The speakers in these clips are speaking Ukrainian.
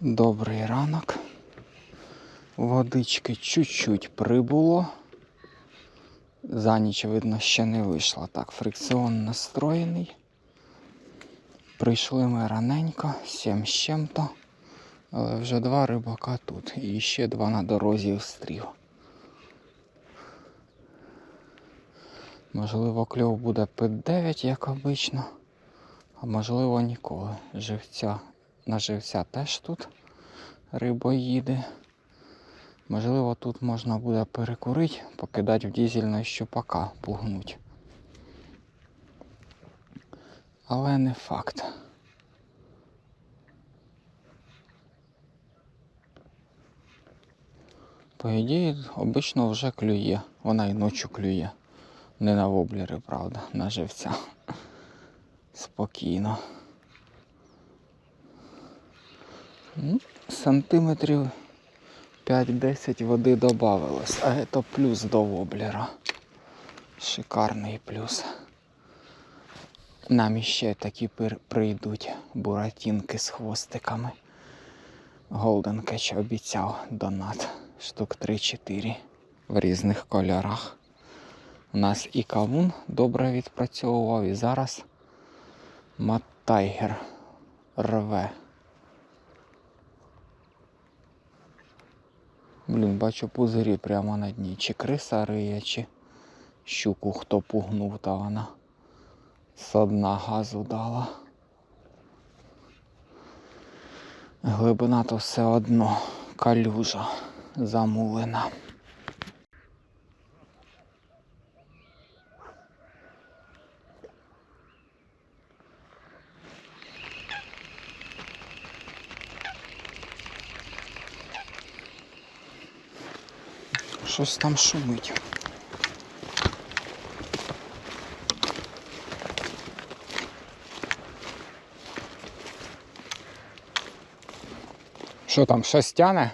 Добрий ранок. Водички чуть-чуть прибуло. За ніч, видно, ще не вийшла. Так, фрикціон настроєний. Прийшли ми раненько, сім з чим-то. Але вже два рибака тут. І ще два на дорозі встрів. Можливо, кльов буде під 9, як обично. А можливо ніколи. Живця на живця теж тут рибоїди. Можливо, тут можна буде перекурити, покидати в дізельне щупака, пугнуть. Але не факт. По ідеї, обично вже клює. Вона і ночі клює. Не на воблери, правда, на живця. Спокійно. Ну, сантиметрів 5-10 води додавалось, а це плюс до воблера. Шикарний плюс. Нам іще такі пир- прийдуть буратінки з хвостиками. Голден Кетч обіцяв донат штук 3-4 в різних кольорах. У нас і кавун добре відпрацьовував, і зараз Маттайгер рве. Блін, бачу пузирі прямо на дні. Чи криса риє, чи щуку хто пугнув, та вона з дна газу дала. Глибина то все одно калюжа замулена. Щось там шумить. Що там, щось тяне?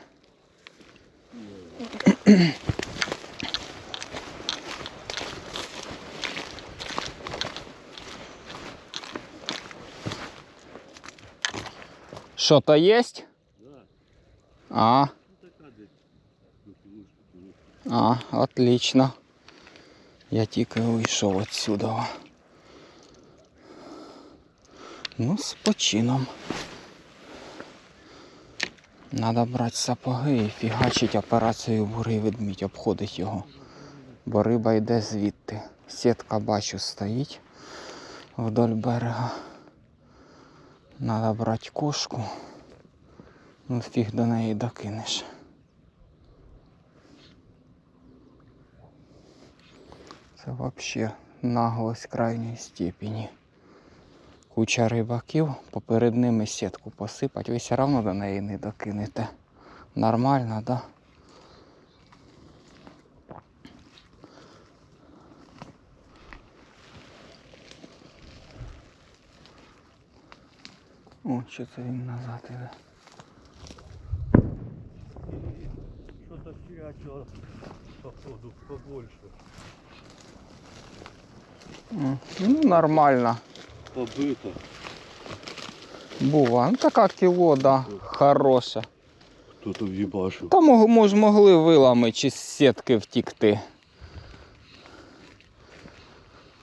Що то єсть? А. А, отлично. Я тільки вийшов отсюда. Ну, з почином. Надо брати сапоги і фігачить операцію бурий ведмідь, обходить його. Бо риба йде звідти. Сітка бачу стоїть вдоль берега. Надо брати кошку. Ну фіг до неї докинеш. Це взагалі наглость крайньої степені. Куча рибаків, поперед ними сітку посипать, ви все одно до неї не докинете. Нормально, да? О, що це він назад іде. Что-то фиачило, походу, побольше. Ну, нормально. Побито. Бува, ну така кілода хороша. Хто то в'їбашив? Та мож, могли вилами чи з сітки втікти.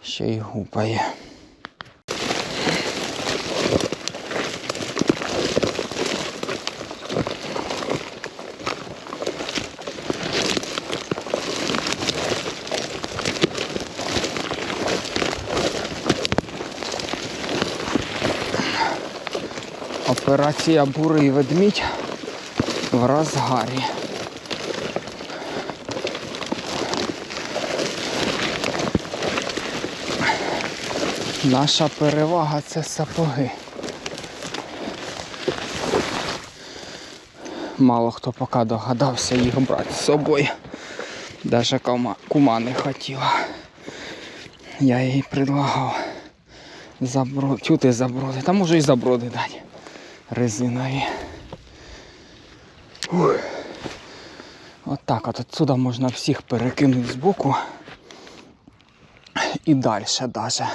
Ще й гупає. Операція бурий ведмідь в розгарі. Наша перевага це сапоги. Мало хто поки догадався їх брати з собою. Даже кума, кума не хотіла. Я їй предлагав. Забро... Чути заброди. Та можу і заброди дати. Резинові. Ух. Отак от отсюда можна всіх перекинути з боку. І далі даже.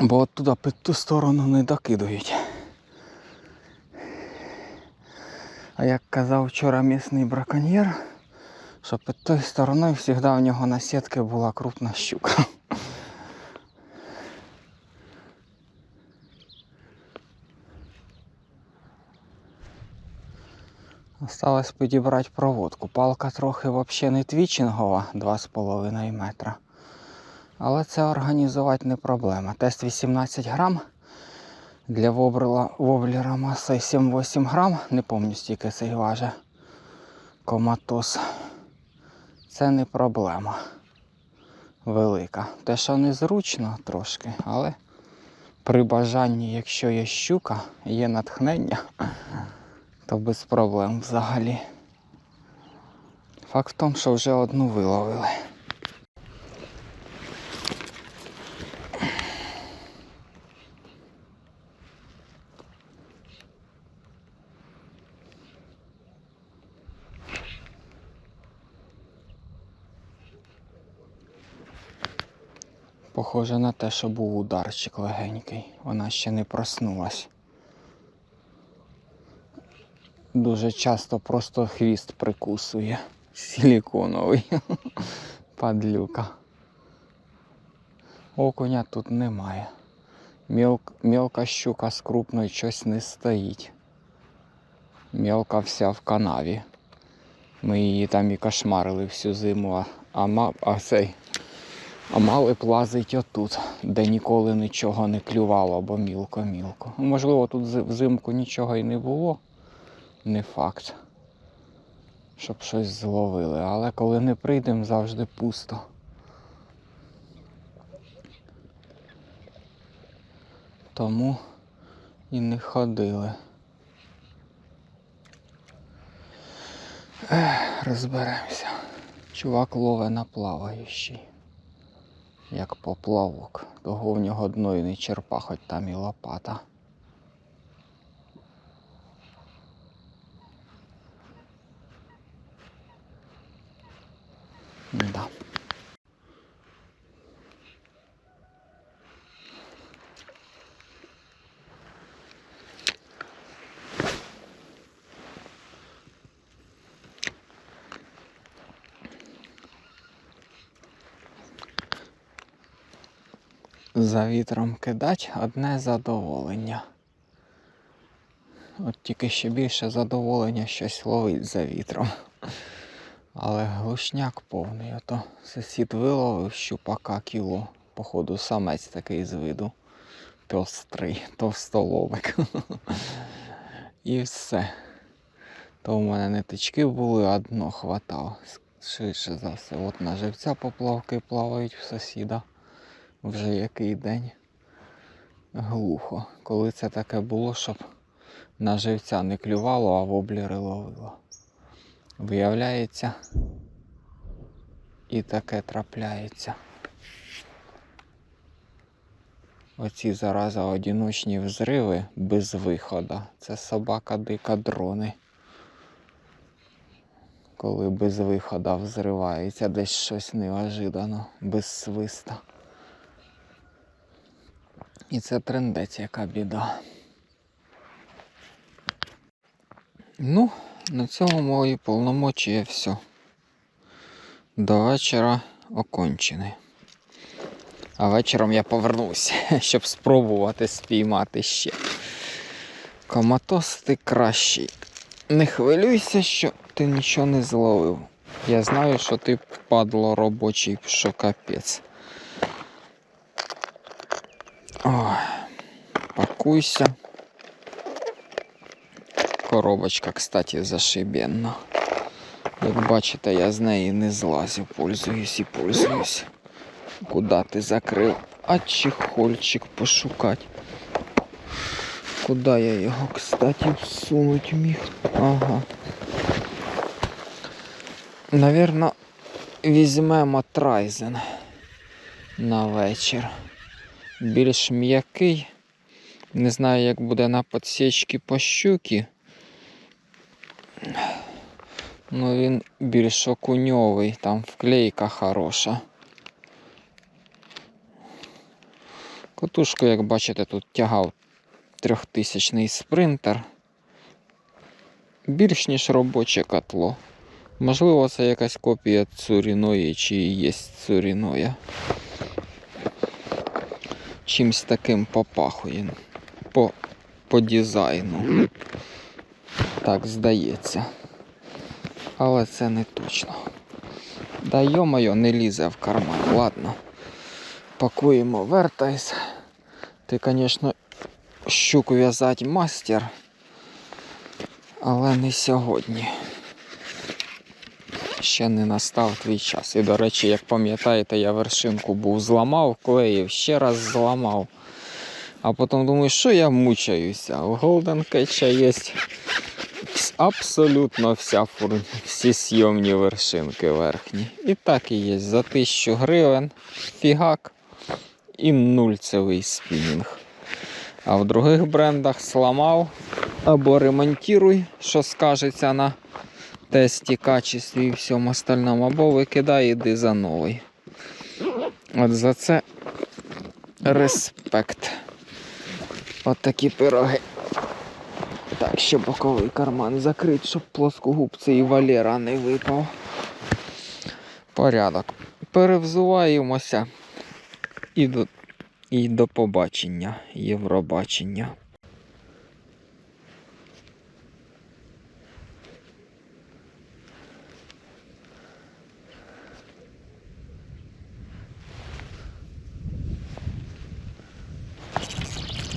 Бо оттуда під ту сторону не докидують. А як казав вчора місний браконьєр, що під тою стороною завжди в нього на сітки була крупна щука. Осталось підібрати проводку. Палка трохи взагалі не твічингова, 2,5 метра. Але це організувати не проблема. Тест 18 грам. Для воблера, воблера маса 7-8 грам. Не пам'ятаю, стільки цей важить. Коматоз. Це не проблема. Велика. Те, що незручно трошки, але при бажанні, якщо є щука, є натхнення, то без проблем взагалі. Факт в тому, що вже одну виловили. Похоже на те, що був ударчик легенький. Вона ще не проснулась. Дуже часто просто хвіст прикусує. Силіконовий. Падлюка. Окуня тут немає. Мілк, мілка щука з крупною щось не стоїть. Мілка вся в канаві. Ми її там і кошмарили всю зиму, а, а, а цей. А мали б лазить отут, де ніколи нічого не клювало, бо мілко-мілко. Можливо, тут взимку нічого і не було. Не факт. Щоб щось зловили. Але коли не прийдемо, завжди пусто. Тому і не ходили. Розберемося. Чувак лове на плаваючий. Як поплавок. Того в нього дно і не черпа, хоч там і лопата. Да. За вітром кидать одне задоволення. От тільки ще більше задоволення щось ловить за вітром. Але глушняк повний, ото сусід виловив щупака кіло. Походу, самець такий з виду. Пестрий, товстолобик. І все. То в мене ниточки були, а дно хватало. Швидше за все. От на живця поплавки плавають в сусіда. Вже який день. Глухо. Коли це таке було, щоб на живця не клювало, а воблери ловило. Виявляється, і таке трапляється. Оці зараза одиночні взриви без виходу. Це собака дика дрони. Коли без виходу взривається десь щось неожиданно, без свиста. І це трендець, яка біда. Ну, на цьому мої повномочія все. До вечора окончені. А вечором я повернуся, щоб спробувати спіймати ще. Коматос ти кращий. Не хвилюйся, що ти нічого не зловив. Я знаю, що ти падло робочий, що капець. Ой, пакуйся. Коробочка, кстати, зашибенна. Як бачите, я з неї не злазю, пользуюсь і пользуюсь. Куда ти закрив? А чехольчик пошукати. Куда я його, кстати, всунуть міг? Ага. Наверно, візьмемо Трайзен. на вечір. Більш м'який. Не знаю, як буде на подсічки по щуки. Ну він більш окуньовий, там вклейка хороша. Котушку, як бачите, тут тягав трьохтисячний спринтер. Більш ніж робоче котло. Можливо, це якась копія цуріної, чи є цуріноя. Чимсь таким попахує по, по дизайну. Так здається. Але це не точно. Да йо-моє, не лізе в карман. Ладно. Пакуємо вертайс. Ти, звісно, щуку в'язати мастер. Але не сьогодні. Ще не настав твій час. І, до речі, як пам'ятаєте, я вершинку був зламав, клеїв, ще раз зламав. А потім думаю, що я мучаюся. У Golden Catch є абсолютно вся фур... всі сйомні вершинки верхні. І так і є. За 1000 гривень фігак і нульцевий спінінг. А в других брендах сламав або ремонтируй, що скажеться на тесті качестві і всьому остальному, або викидай, іди за новий. От за це респект. От такі пироги. Ще боковий карман закрить, щоб плоскогубці і Валера не випав. Порядок. Перевзуваємося і до, і до побачення, Євробачення.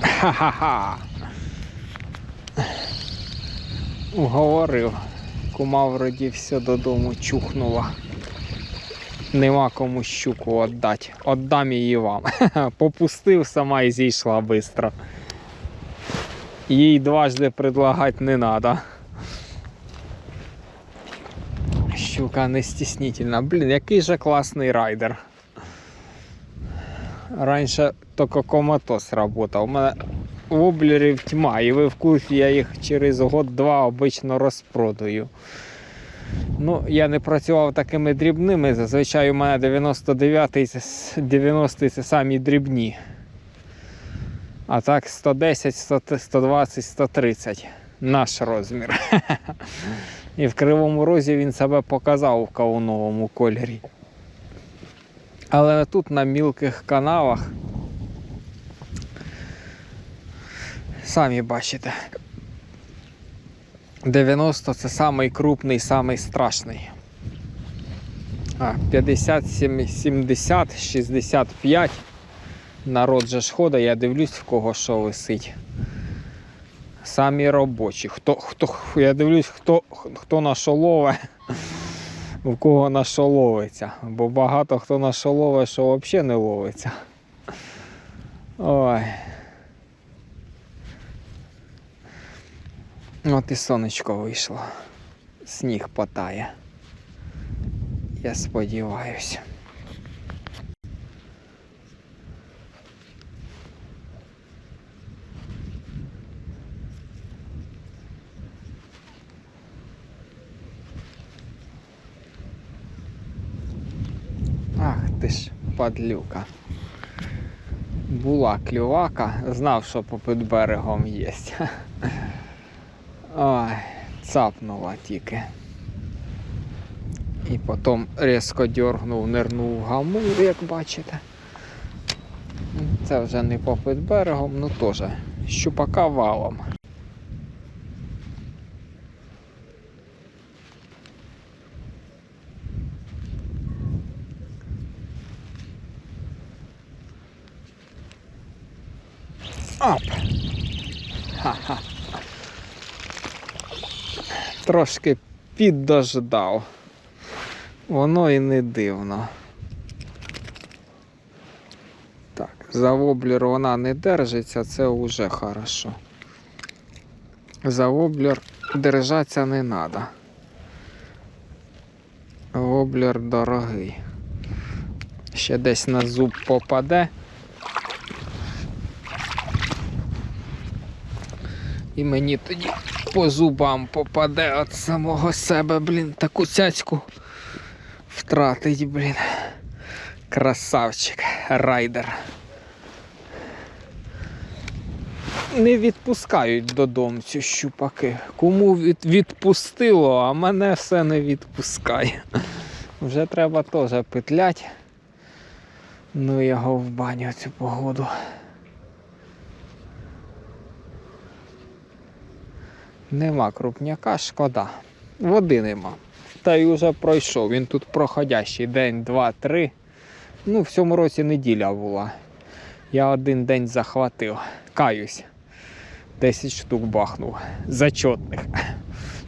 Ха-ха-ха. Уговорив. Кума вроді все додому чухнула. Нема кому щуку віддати. Отдам її вам. Попустив сама і зійшла швидко. Їй дважди предлагати не треба. Щука не стіснительна. Блін, який же класний райдер. Раніше тільки коматос працював. У мене воблерів тьма, і ви в курсі, я їх через год-два обично розпродаю. Ну, я не працював такими дрібними. Зазвичай у мене 99-й, це 90-й це самі дрібні. А так 110, 100 120, 130 наш розмір. І в кривому розі він себе показав в кавуновому кольорі. Але тут на мілких каналах самі бачите. 90 це самий крупний, самий страшний. А, 50, 70, 65. Народ же ходить, я дивлюсь, в кого що висить. Самі робочі. Хто, хто, я дивлюсь, хто, хто на що лове, у кого на що ловиться. Бо багато хто на що ловить, що взагалі не ловиться. Ой. От і сонечко вийшло. Сніг потає. Я сподіваюся. Ах ти ж, падлюка. Була клювака, знав, що попід берегом є. Цапнула тільки. І потім різко дьоргнув, нирнув гамур, як бачите. Це вже не попит берегом, ну теж щупака валом. Оп! Ха-ха. Трошки піддождав. Воно і не дивно. Так, за воблер вона не держиться, це вже хорошо. За воблер держатися не треба. Воблер дорогий. Ще десь на зуб попаде. І мені тоді по зубам попаде від самого себе, блін, таку цяцьку втратить, блін. Красавчик, райдер. Не відпускають додому ці щупаки. Кому від, відпустило, а мене все не відпускає. Вже треба теж петлять. Ну його в баню цю погоду. Нема крупняка, шкода. Води нема. Та й уже пройшов. Він тут проходящий день, два, три. Ну, в цьому році неділя була. Я один день захватив. Каюсь. 10 штук бахнув. Зачетних.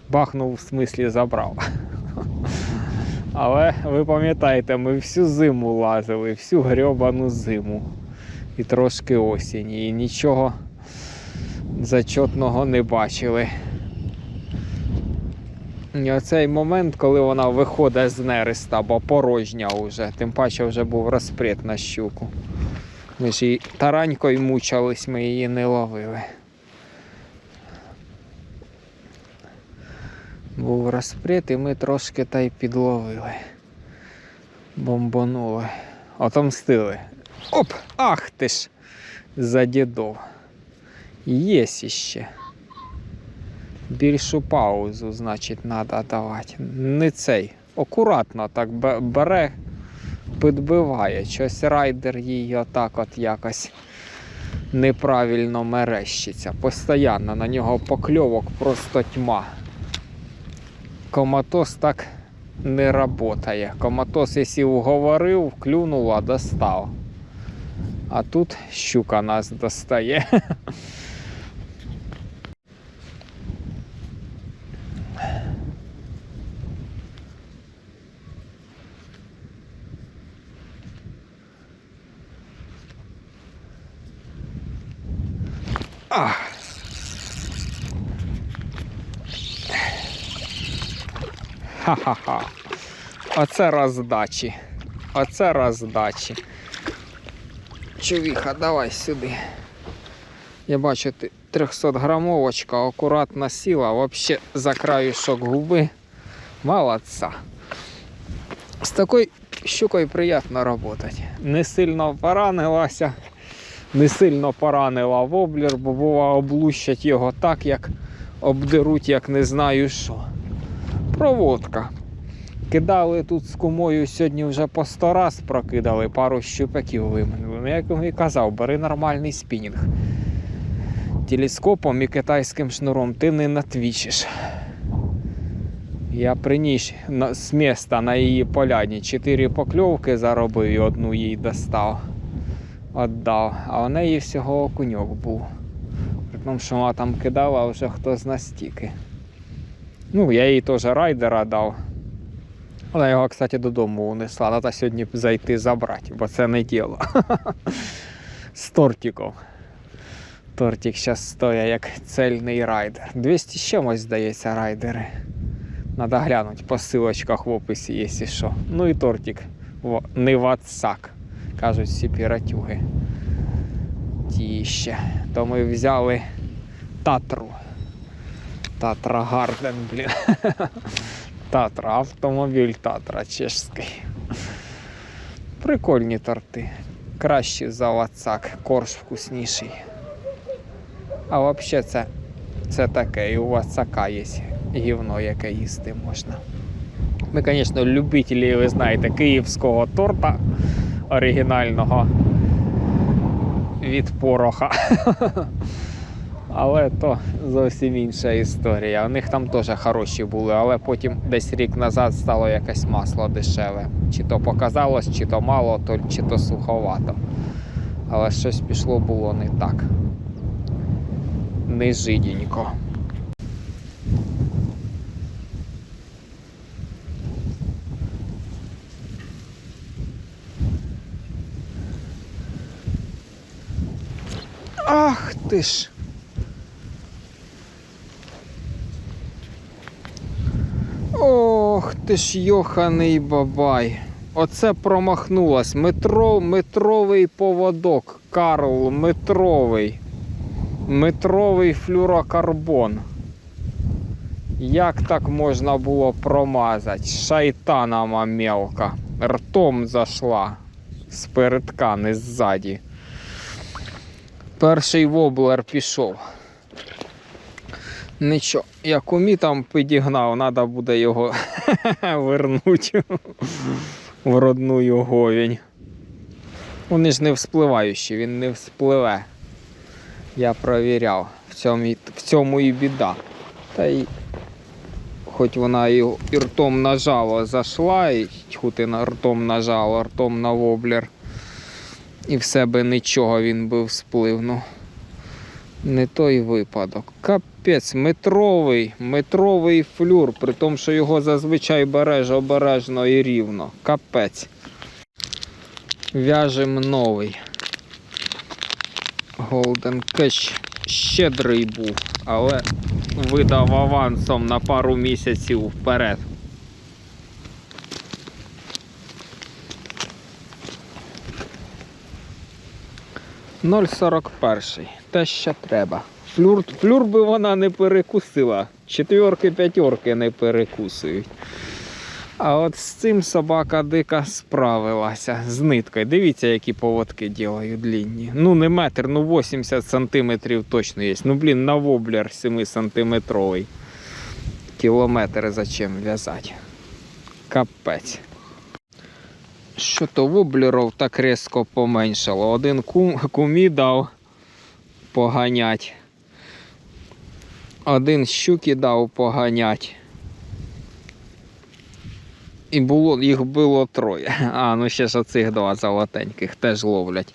Бахнув в смислі забрав. Але ви пам'ятаєте, ми всю зиму лазили, всю грьобану зиму. І трошки осінь. І нічого зачетного не бачили. Оцей момент, коли вона виходить з нереста, бо порожня вже, тим паче вже був розпрет на щуку. Ми ж її таранькою мучались, ми її не ловили. Був розпрет і ми трошки та й підловили. Бомбанули. Отомстили. Оп! Ах ти ж! За дідов. Єсть іще. Більшу паузу, значить, треба давати. Не цей. Акуратно так бере, підбиває. Щось райдер її отак от якось неправильно мерещиться. Постоянно на нього покльовок просто тьма. Коматос так не працює. Коматос, якщо уговорив, клюнув, а достав. А тут щука нас достає. Ха-ха-ха. Оце роздачі. Оце роздачі. Човіха, давай сюди. Я бачу, ти 300 грамовочка акуратно сіла, вообще за краюшок губи. Молодца. З такою щукою приємно працювати. Не сильно поранилася, не сильно поранила воблер, бо бува облущать його так, як обдеруть, як не знаю що. Проводка. Кидали тут з кумою сьогодні вже по сто раз прокидали, пару щупаків виминули. Ну, як я і казав, бери нормальний спінінг. Телескопом і китайським шнуром ти не натвічиш. Я приніс з міста на її поляні чотири покльовки заробив і одну їй достав. Отдав. А у неї всього окуньок був. При тому, що вона там кидала вже хто зна стільки. Ну, я їй теж райдера дав. Вона його, кстати, додому унесла. Треба сьогодні зайти забрати, бо це не діло. З тортиком. Тортик зараз стоїть як цельний райдер. 200 з чимось, здається, райдери. Надо глянути по силочках в описі, якщо що. Ну і тортик. Не ватсак, кажуть всі піратюги. Ті ще. То ми взяли татру. Татра Гарден, блін. Татра, автомобіль Татра чешський. Прикольні торти. Кращі за ватсак, корж вкусніший. А взагалі це, це таке, і у ватсака є гівно, яке їсти можна. Ми, звісно, любителі, ви знаєте, київського торта оригінального від пороха. Але то зовсім інша історія. У них там теж хороші були, але потім десь рік назад стало якесь масло дешеве. Чи то показалось, чи то мало, то, чи то суховато. Але щось пішло було не так. Не жиденько. Ах ти ж. Ох ти ж йоханий бабай. Оце промахнулась. Метро, метровий поводок. Карл, метровий. Метровий флюрокарбон. Як так можна було промазати? Шайтана мамелка. Ртом зайшла. Спередка, не ззаді. Перший воблер пішов. Нічого, як умі там підігнав, треба буде його вернути в родну говінь. Вони ж не вспливаючі, він не вспливе. Я провіряв. В цьому, і- в цьому і біда. Та й хоч вона і, і ртом на жало зайшла, і тьху ти на ртом на жало, ртом на воблер. І в себе нічого він би всплив. Ну, не той випадок. Капець, метровий, метровий флюр, при тому, що його зазвичай береш обережно і рівно. Капець. В'яжем новий. Golden Catch щедрий був, але видав авансом на пару місяців вперед. Ноль сорок перший. Те ще треба. Флюр, флюр би вона не перекусила. Четверки, п'ятерки не перекусують. А от з цим собака дика справилася з ниткою. Дивіться, які поводки ділаю длінні. Ну, не метр, ну 80 сантиметрів точно є. Ну, блін, на воблер 7 сантиметровий. Кілометр зачем в'язати. Капець. Що то воблеров так різко поменшало. Один кум, кумі дав поганять. Один щуки дав поганять. І було, їх було троє. А, ну ще ж оцих два золотеньких теж ловлять.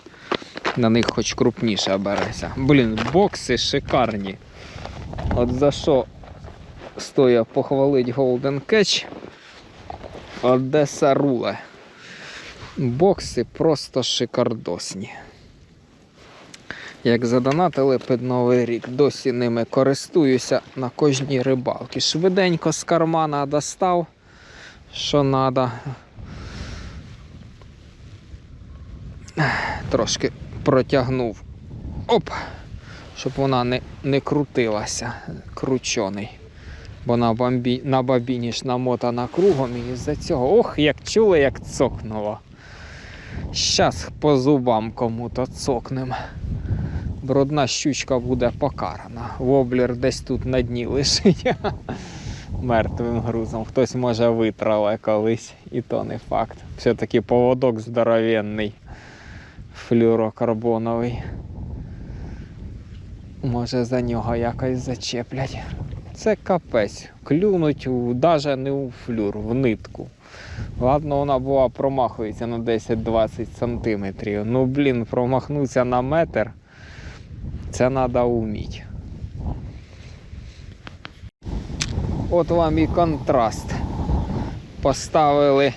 На них хоч крупніше береться. Блін, бокси шикарні. От за що стоя похвалить Golden Catch. Одеса Руле. Бокси просто шикардосні. Як задонатили під Новий рік, досі ними користуюся на кожній рибалці. Швиденько з кармана достав що треба. Трошки протягнув. Оп! Щоб вона не, не крутилася, кручений. Бо на, бомбі, на бабіні ж намотана кругом і з-за цього. Ох, як чули, як цокнуло. Щас по зубам кому-то цокнем. Брудна щучка буде покарана. Воблер десь тут на дні лишить мертвим грузом. Хтось може витрале колись, і то не факт. Все-таки поводок здоровенний, флюрокарбоновий. Може за нього якось зачеплять. Це капець. Клюнуть даже не у флюр, в нитку. Ладно, вона була промахується на 10-20 сантиметрів. Ну, блін, промахнутися на метр. Це треба вміти. От вам і контраст. Поставили,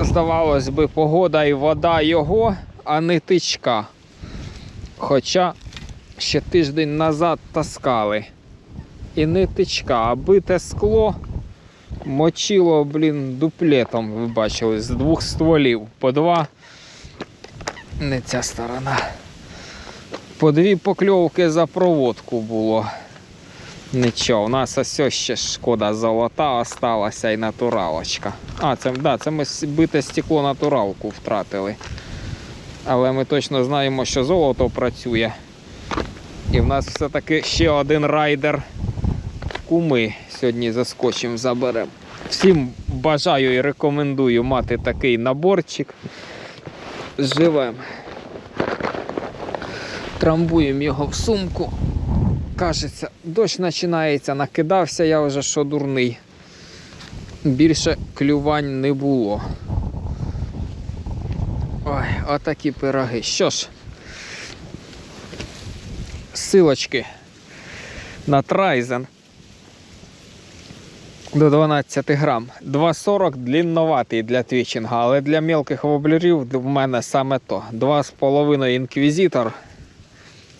здавалось би, погода і вода його, а не тичка. Хоча ще тиждень назад таскали. І не тичка, а бите скло мочило, блін, дуплетом, ви бачили, з двох стволів. По два. Не ця сторона. По дві покльовки за проводку було. Нічого, у нас ось ще шкода золота осталася і натуралочка. А, це, да, це ми бите стекло натуралку втратили. Але ми точно знаємо, що золото працює. І в нас все-таки ще один райдер куми сьогодні заскочимо, заберемо. Всім бажаю і рекомендую мати такий наборчик. Живем. Трамбуємо його в сумку. Кажеться, дощ починається, накидався я вже що дурний. Більше клювань не було. Ой, отакі пироги. Що ж, силочки на Трайзен до 12 грам. 2,40 длінноватий для твічинга, але для мелких воблерів в мене саме то. 2,5 інквізитор.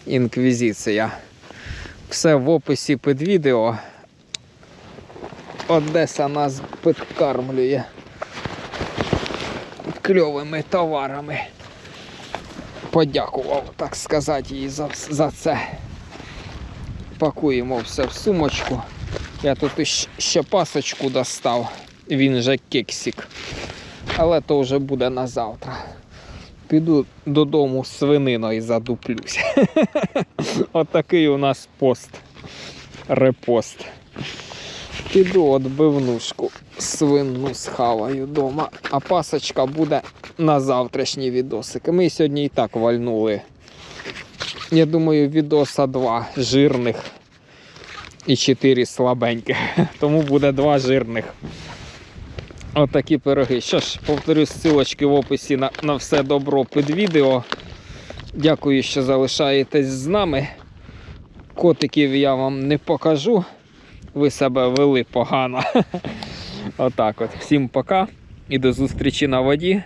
Інквізиція. Все в описі під відео. Одеса нас підкармлює. кльовими товарами. Подякував, так сказати, їй за, за це. Пакуємо все в сумочку. Я тут ще пасочку достав. Він же кексик. Але то вже буде на завтра. Піду додому з свининою задуплюсь. Отакий у нас пост. Репост. Піду отбивнушку свину схаваю вдома, а пасочка буде на завтрашні відосики. Ми сьогодні і так вальнули. Я думаю, відоса два жирних і чотири слабеньких. Тому буде два жирних. Отакі пироги. Що ж, повторюсь, ссылочки в описі на, на все добро під відео. Дякую, що залишаєтесь з нами. Котиків я вам не покажу. Ви себе вели погано. Отак от. Всім пока і до зустрічі на воді.